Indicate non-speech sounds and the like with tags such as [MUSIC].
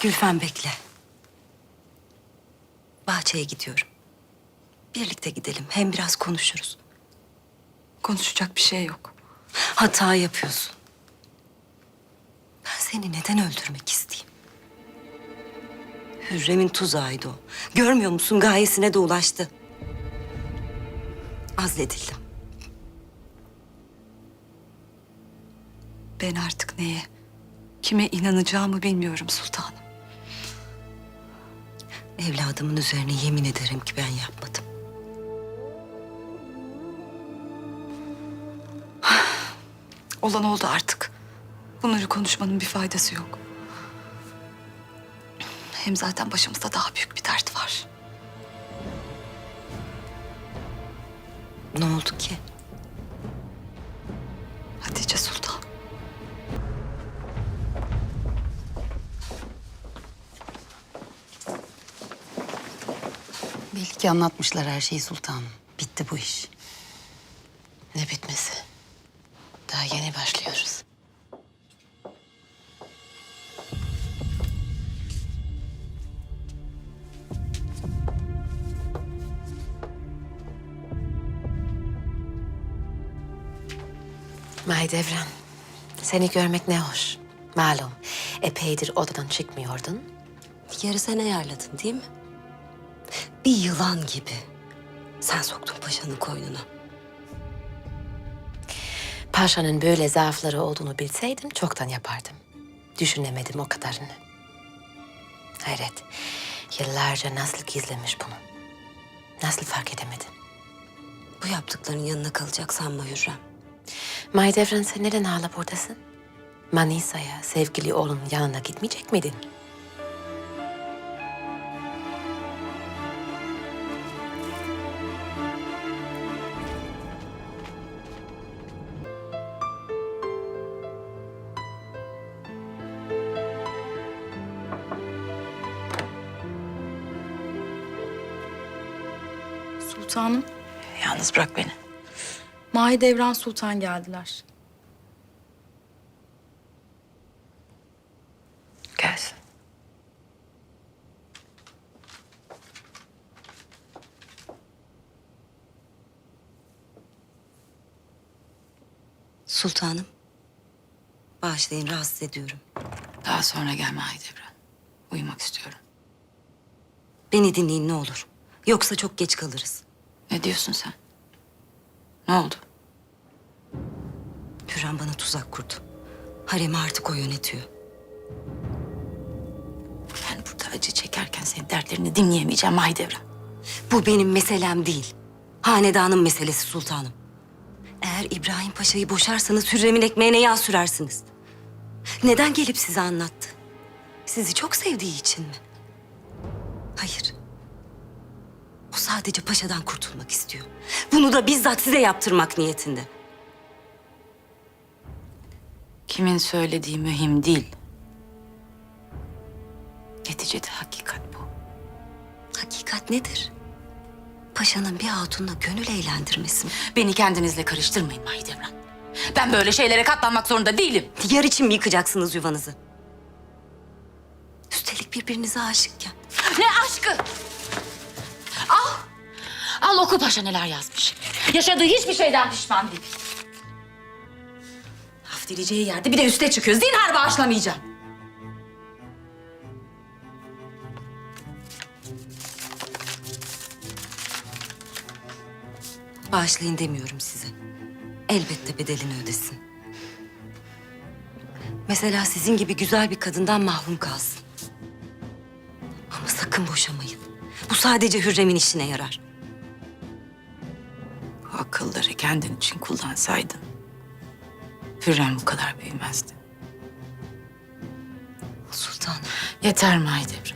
Gülfem bekle. Bahçeye gidiyorum. Birlikte gidelim. Hem biraz konuşuruz. Konuşacak bir şey yok. Hata yapıyorsun. Ben seni neden öldürmek isteyeyim? Hürrem'in tuzağıydı o. Görmüyor musun gayesine de ulaştı. Azledildim. Ben artık neye, kime inanacağımı bilmiyorum sultanım. Evladımın üzerine yemin ederim ki ben yapmadım. [SIGHS] Olan oldu artık. Bunları konuşmanın bir faydası yok. Hem zaten başımızda daha büyük bir dert var. Ne oldu ki? Belli ki anlatmışlar her şeyi sultanım. Bitti bu iş. Ne bitmesi? Daha yeni başlıyoruz. Mahidevran, seni görmek ne hoş. Malum, epeydir odadan çıkmıyordun. Yarı sen ayarladın değil mi? Bir yılan gibi. Sen soktun paşanın koynuna. Paşa'nın böyle zaafları olduğunu bilseydim çoktan yapardım. Düşünemedim o kadarını. Hayret, yıllarca nasıl gizlemiş bunu? Nasıl fark edemedin? Bu yaptıkların yanına kalacak sanma Hürrem. Mahidevran sen neden hala buradasın? Manisa'ya, sevgili oğlunun yanına gitmeyecek miydin? Sultanım, Yalnız bırak beni. Mahidevran Sultan geldiler. Gelsin. Sultanım. Bağışlayın rahatsız ediyorum. Daha sonra gel Mahidevran. Uyumak istiyorum. Beni dinleyin ne olur. Yoksa çok geç kalırız. Ne diyorsun sen? Ne oldu? Hürrem bana tuzak kurdu. Haremi artık o yönetiyor. Ben burada acı çekerken senin dertlerini dinleyemeyeceğim Mahidevran. Bu benim meselem değil. Hanedanın meselesi sultanım. Eğer İbrahim Paşa'yı boşarsanız Hürrem'in ekmeğine yağ sürersiniz. Neden gelip size anlattı? Sizi çok sevdiği için mi? Hayır. Sadece paşadan kurtulmak istiyor. Bunu da bizzat size yaptırmak niyetinde. Kimin söylediği mühim değil. Neticede hakikat bu. Hakikat nedir? Paşanın bir hatunla gönül eğlendirmesi mi? Beni kendinizle karıştırmayın Mahidevran. Ben böyle şeylere katlanmak zorunda değilim. Yar için mi yıkacaksınız yuvanızı? Üstelik birbirinize aşıkken. Ne aşkı? Al. Al oku paşa neler yazmış. Yaşadığı hiçbir şeyden pişman değil. Af dileyeceği yerde bir de üste çıkıyoruz. Zinhar bağışlamayacağım. Bağışlayın demiyorum size. Elbette bedelini ödesin. Mesela sizin gibi güzel bir kadından mahrum kalsın. Ama sakın boşamayın. Bu sadece Hürrem'in işine yarar. Bu akılları kendin için kullansaydın... Hürrem bu kadar büyümezdi. Sultanım. Yeter Mahidevran.